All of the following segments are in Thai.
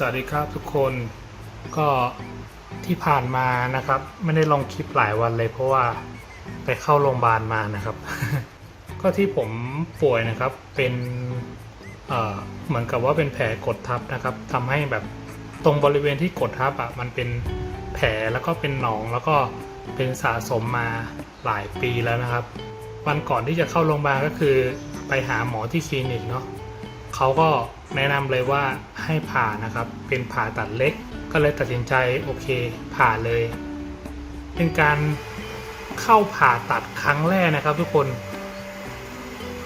สวัสดีครับทุกคนก็ที่ผ่านมานะครับ ไม่ได้ลงคลิปหลายวันเลย เพราะว่าไปเข้าโรงพยาบาลมานะครับ ก็ที่ผมป่วยนะครับเป็นเเหมือนกับว่าเป็นแผลกดทับนะครับทำให้แบบตรงบริเวณที่กดทับอะมันเป็นแผลแล้วก็เป็นหนองแล้วก็เป็นสะสมมาหลายปีแล้วนะครับ วันก่อนที่จะเข้าโรงพยาบาลก็คือไปหาหมอที่คลินิกเนาะเขาก็ แนะนำเลยว่าให้ผ่านะครับ เป็นผ่าตัดเล็ก ก็เลยตัดสินใจโอเค ผ่าเลย เป็นการเข้าผ่าตัดครั้งแรกนะครับ ทุกคน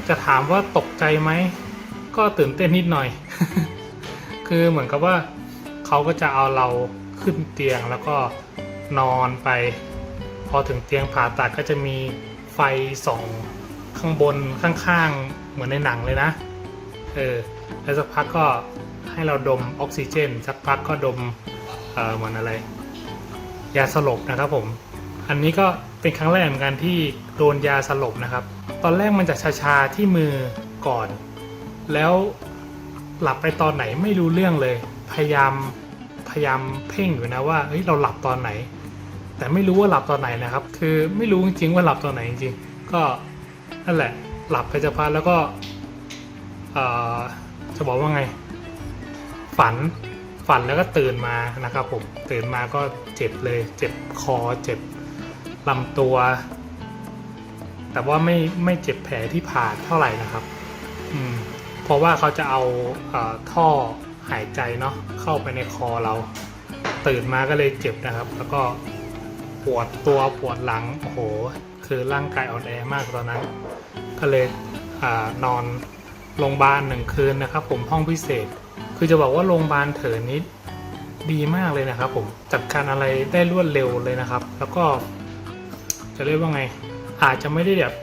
จะถามว่าตกใจไหม ก็ตื่นเต้นนิดหน่อย คือเหมือนกับว่าเขาก็จะเอาเราขึ้นเตียงแล้วก็นอนไป พอถึงเตียงผ่าตัดก็จะมีไฟส่องข้างบนข้างๆ เหมือนในหนังเลยนะ เออ แล้วสักพักก็ให้เราดมออกซิเจน สักพักก็ดมเอ่อเหมือนอะไร ยาสลบนะครับผม อันนี้ก็เป็นครั้งแรกเหมือนกันที่โดนยาสลบนะครับ ตอนแรกมันจะชาๆที่มือก่อน แล้วหลับไปตอนไหนไม่รู้เรื่องเลย พยายามพยายามเพ่งอยู่นะว่าเฮ้ยเราหลับตอนไหน แต่ไม่รู้ว่าหลับตอนไหนนะครับ คือไม่รู้จริงๆว่าหลับตอนไหนจริงๆก็นั่นแหละหลับไปจะพักแล้วก็เอ่อ จะบอกว่าไง ฝันฝันแล้วก็ตื่นมานะครับผมตื่นมาก็เจ็บเลย เจ็บคอเจ็บลำตัว แต่ว่าไม่ไม่เจ็บแผลที่ผ่าเท่าไหร่นะครับ อืมเพราะว่าเขาจะเอาเอท่อหายใจเนาะเข้าไปในคอเรา ตื่นมาก็เลยเจ็บนะครับ แล้วก็ปวดตัวปวดหลังโอ้โห คือร่างกายอ่อนแอมากตอนนั้น ก็เลยอนอน โรงพยาบาลหนึ่งคืนนะครับ ผมห้องพิเศษ คือจะบอกว่าโรงพยาบาลเถินนี้ดีมากเลยนะครับ ผมจัดการอะไรได้รวดเร็วเลยนะครับ แล้วก็จะเรียกว่าไง อาจจะไม่ได้แบบ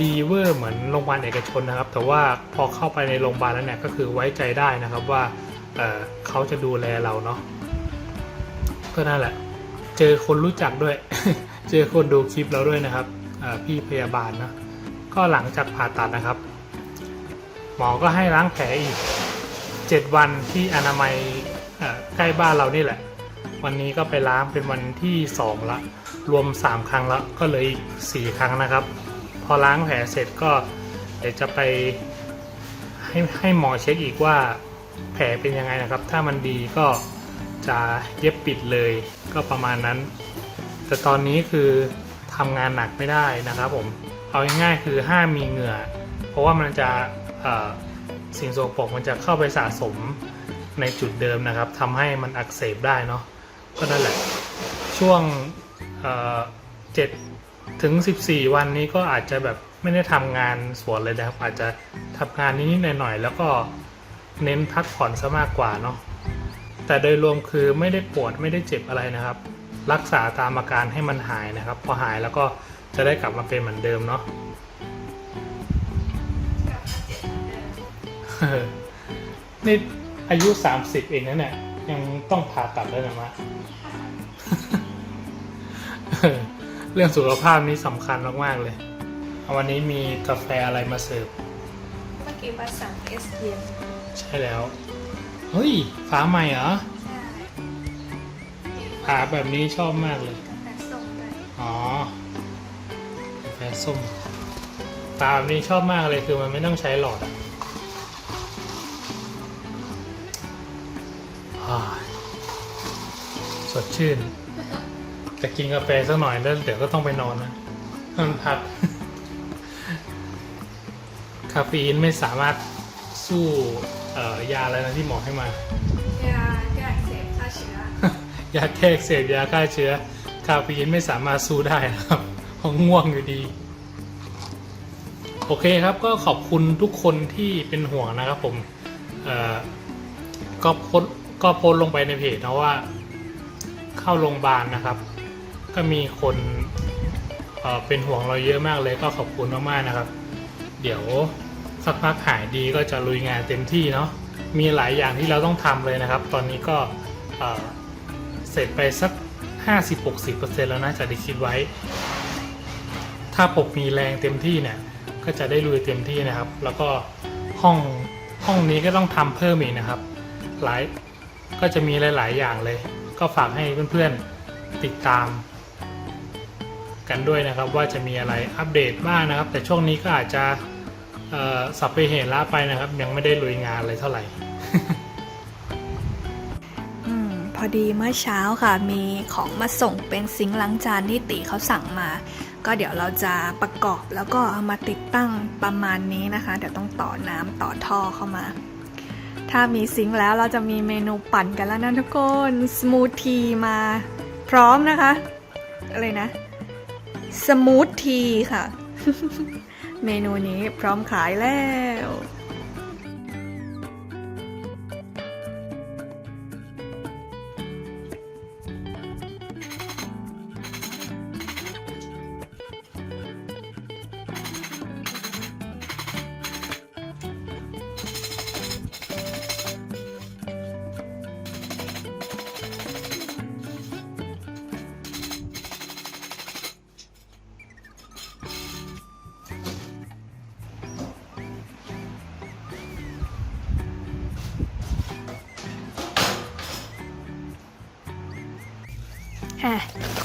ดีเวอร์เหมือนโรงพยาบาลเอกชนนะครับ แต่ว่าพอเข้าไปในโรงพยาบาลแล้วเนี่ยก็คือไว้ใจได้นะครับว่าเเขาจะดูแลเราเนาะก็นั่นแหละ เจอคนรู้จักด้วย เจอคนดูคลิปเราด้วยนะครับพี่พยาบาลนะก็หลังจากผ่าตัดนะครับ หมอก็ให้ล้างแผลอีก 7 วันที่อนามัยใกล้บ้านเรานี่แหละ วันนี้ก็ไปล้างเป็นวันที่ 2 ละ รวม 3 ครั้งล้วก็เลยอีก 4 ครั้งนะครับ พอล้างแผลเสร็จก็เดี๋ยวจะไปให้ให้หมอเช็คอีกว่าแผลเป็นยังไงนะครับ ถ้ามันดีก็จะเย็บปิดเลยก็ประมาณนั้น แต่ตอนนี้คือทำงานหนักไม่ได้นะครับผม เอาง่ายๆคือห้ามมีเหงื่อ เพราะว่ามันจะ สิ่งโสโครกมันจะเข้าไปสะสมในจุดเดิมนะครับทำให้มันอักเสบได้เนาะก็นั่นแหละช่วงเอ่อ7ถึง 14 วันนี้ก็อาจจะแบบไม่ได้ทำงานสวนเลยนะครับ อาจจะทำงานนิดๆหน่อยๆแล้วก็เน้นพักผ่อนซะมากกว่าเนาะแต่โดยรวมคือไม่ได้ปวดไม่ได้เจ็บอะไรนะครับ รักษาตามอาการให้มันหายนะครับ พอหายแล้วก็จะได้กลับมาเป็นเหมือนเดิมเนาะ นี่อายุ30เองนะเนี่ย ยังต้องผ่าตัดเลยนะมะเรื่องสุขภาพนี้สำคัญมากๆเลยเอาวันนี้มีกาแฟอะไรมาเสิร์ฟ เมื่อกี้ว่าสั่งเอสเย็นใช่แล้ว เฮ้ยฝาใหม่เหรอใช่ฝาแบบนี้ชอบมากเลย กาแฟส้มด้วยอ๋อกาแฟส้มฝาแบบนี้ชอบมากเลยคือมันไม่ต้องใช้หลอดอะ สดชื่นแต่กินกาแฟสักหน่อยแล้วเดี๋ยวก็ต้องไปนอนนะมันพักคาเฟอีนไม่สามารถสู้เอ่อยาอะไรนะที่หมอให้มายายาเสพฆ่าเชื้อยาแก้อักเสพยาฆ่าเชื้อ คาเฟอีนไม่สามารถสู้ได้นะครับเพราะง่วงอยู่ดี โอเคครับก็ขอบคุณทุกคนที่เป็นห่วงนะครับผม เอ่อก็โพสต์ ก็โพสลงไปในเพจนะว่า เข้าโรงพยาบาลนะครับ ก็มีคนเเป็นห่วงเราเยอะมากเลยก็ขอบคุณมากๆนะครับ เดี๋ยวสักพักหายดีก็จะลุยงานเต็มที่เนาะมีหลายอย่างที่เราต้องทำเลยนะครับ ตอนนี้ก็เเสร็จไปสัก 50-60%แล้วนะจากที่คิดไว้ ถ้าผมมีแรงเต็มที่เนี่ยก็จะได้ลุยเต็มที่นะครับ แล้วก็ห้องห้องนี้ก็ต้องทำเพิ่มอีกนะครับ หลาย ก็จะมีหลาย ๆ อย่างเลย ก็ฝากให้เพื่อน ๆ ติดตาม กันด้วยนะครับว่าจะมีอะไรอัปเดตบ้างนะครับ แต่ช่วงนี้ก็อาจจะสับไปเหตุละไปนะครับ ยังไม่ได้ลุยงานอะไรเท่าไหร่พอดีเมื่อเช้าค่ะมีของมาส่งเป็นซิงค์ล้างจานที่ตีเขาสั่งมา ก็เดี๋ยวเราจะประกอบแล้วก็เอามาติดตั้งประมาณนี้นะคะ เดี๋ยวต้องต่อน้ำต่อท่อเข้ามา ถ้ามีซิงค์แล้วเราจะมีเมนูปั่นกันแล้วนะทุกคนสมูททีมาพร้อมนะคะ อะไรนะสมูททีค่ะ เมนูนี้พร้อมขายแล้ว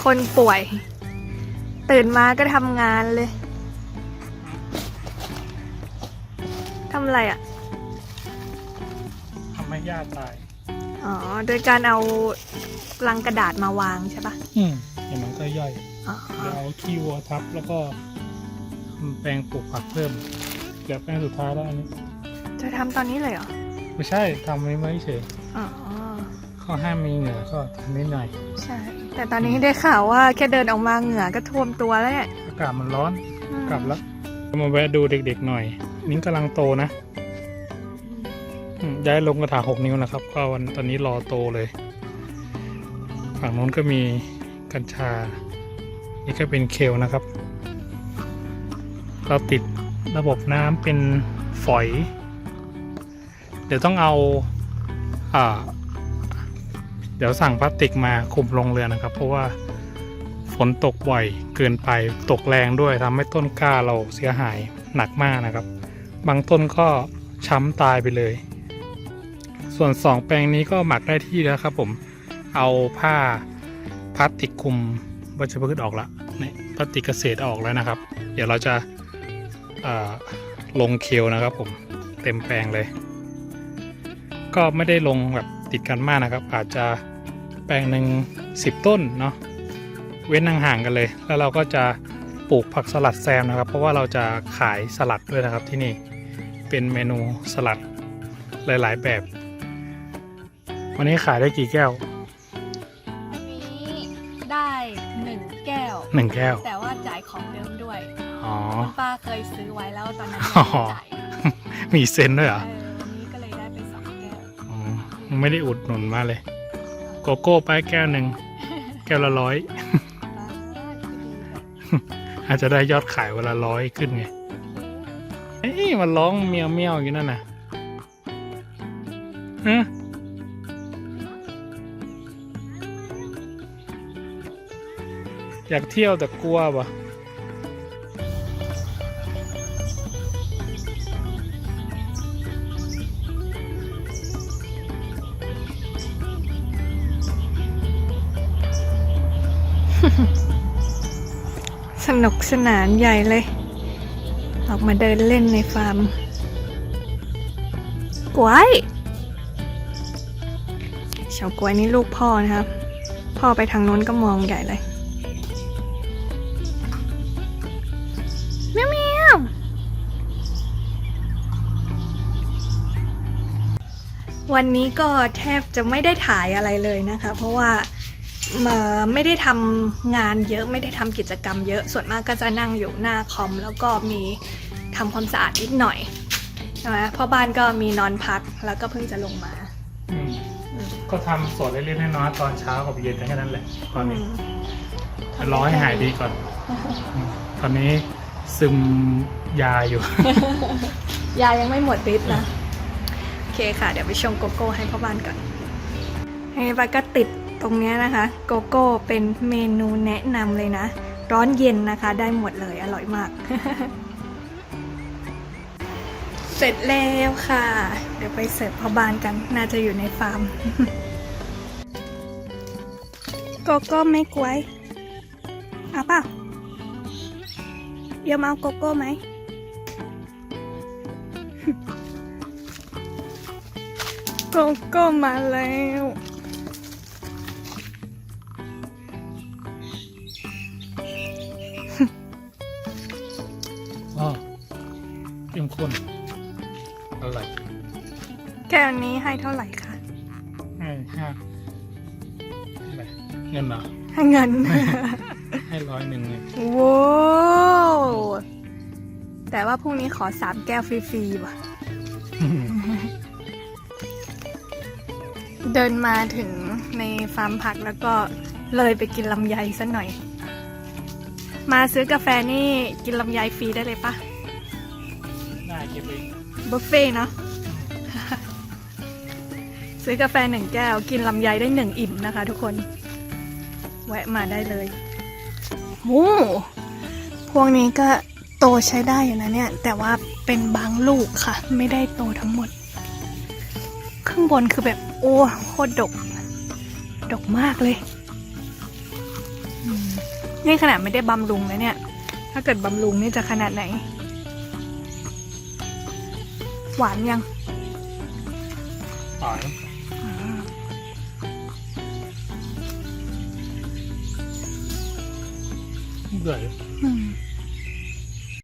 คนป่วย ตื่นมาก็ทำงานเลยทำอะไรอะทำให้ย่าตาย อ๋อ โดยการเอาลังกระดาษมาวางใช่ปะอืมเดี๋ยวมันก็ย่อยอ๋อเดี๋ยวเอาขี้วัวทับแล้วก็ทำแปลงปลูกผักเพิ่มเดี๋ยวแปลงสุดท้ายแล้วอันนี้ จะทำตอนนี้เลยเหรอ ไม่ใช่ทำไว้ไม่เฉยอ๋อ ข้อห้ามมีเหงื่อก็ทำนิดหน่อย ใช่ แต่ตอนนี้ได้ข่าวว่าแค่เดินออกมาเหงื่อก็ท่วมตัวแล้วเนี่ยอากาศมันร้อนอืมกลับแล้วมาแวะดูเด็กๆหน่อย นิ้งกำลังโตนะอืมย้ายลงกระถางหกนิ้วนะครับ ก็วันตอนนี้รอโตเลย ฝั่งนู้นก็มีกัญชา นี่ก็เป็นเคลนะครับ เราติดระบบน้ำเป็นฝอย เดี๋ยวต้องเอาอ่า เดี๋ยวสั่งพลาสติกมาคุมลงเรือนะครับ เพราะว่าฝนตกบ่อยเกินไปตกแรงด้วยทำให้ต้นกล้าเราเสียหายหนักมากนะครับ บางต้นก็ช้ำตายไปเลย ส่วนสองแปลงนี้ก็หมักได้ที่แล้วครับ ผมเอาผ้าพลาสติกคุมวัชพืชออกละนี่พลาสติกเกษตรออกแล้วนะครับ เดี๋ยวเราจะลงเคลนะครับผมเต็มแปลงเลย ก็ไม่ได้ลงแบบ ติดกันมากนะครับ อาจจะแปลงหนึ่งสิบต้นเนาะเว้นห่างๆกันเลย แล้วเราก็จะปลูกผักสลัดแซมนะครับ เพราะว่าเราจะขายสลัดด้วยนะครับที่นี่เป็นเมนูสลัดหลายๆแบบ วันนี้ขายได้กี่แก้ว วันนี้ได้หนึ่งแก้ว หนึ่งแก้ว แต่ว่าจ่ายของเดิมด้วยอ๋อ คุณป้าเคยซื้อไว้แล้วตอนนั้นอ๋ยังอไม่จ่าย มีเซนด้วยเหรอ เออ ไม่ได้อุดหนุนมาเลย โกโก้ไปแก้วหนึ่ง แก้วละร้อย อาจจะได้ยอดขายวันละร้อยขึ้นไง เอ้ยมันร้องเมียวเมียวอยู่นั่นน่ะฮะอยากเที่ยวแต่กลัวปะ สนุกสนานใหญ่เลย ออกมาเดินเล่นในฟาร์มกล้วย เฉากล้วยนี่ลูกพ่อนะครับ พ่อไปทางนู้นก็มองใหญ่เลยเมียวเมียววันนี้ก็แทบจะไม่ได้ถ่ายอะไรเลยนะคะ เพราะว่า ไม่ได้ทำงานเยอะไม่ได้ทำกิจกรรมเยอะส่วนมากก็จะนั่งอยู่หน้าคอม แล้วก็มีทำความสะอาดนิดหน่อยใช่ไหมพ่อบ้านก็มีนอนพักแล้วก็เพิ่งจะลงมาอืมอืมก็ทำสดเล็กๆน้อยๆตอนเช้ากับเย็นแค่นั้นแหละตอนนี้อืมรอให้หายดีก่อนอืมตอนนี้ซึมยาอยู่ ยายังไม่หมดฤทธิ์นะ โอเคค่ะ เดี๋ยวไปชงโกโก้ให้พ่อบ้านก่อนให้ป้าก็ติด ตรงนี้นะคะ โกโก้เป็นเมนูแนะนำเลยนะ ร้อนเย็นนะคะ ได้หมดเลยอร่อยมาก เสร็จแล้วค่ะ เดี๋ยวไปเสิร์ฟพอบานกัน น่าจะอยู่ในฟาร์ม โกโก้ไม่กล้วยเอาเปล่าเดี๋ยวมาเอาโกโก้ไหมโกโก้มาแล้ว แก้วนี้ให้เท่าไหร่คะให้ห้าอะไรเงินเหรอให้เงิน ให้ร้อยหนึ่งเลยว้าวแต่ว่าพรุ่งนี้ขอสามแก้วฟรีๆว่ะ เดินมาถึงในฟาร์มผักแล้วก็เลยไปกินลำไยซะหน่อย มาซื้อกาแฟนี่กินลำไยฟรีได้เลยปะได้เก็บไปบุฟเฟ่ต์เนาะ ซื้อกาแฟหนึ่งแก้ว กินลำไยได้หนึ่งอิ่มนะคะ ทุกคน แวะมาได้เลยโอ้พวกนี้ก็โตใช้ได้อยู่นะเนี่ย แต่ว่าเป็นบางลูกค่ะ ไม่ได้โตทั้งหมด ข้างบนคือแบบ โอ้โคตรดก ดกมากเลย นี่ขนาดไม่ได้บำรุงนะเนี่ย ถ้าเกิดบำรุงนี่จะขนาดไหน หวานยังต่อยเบื่อ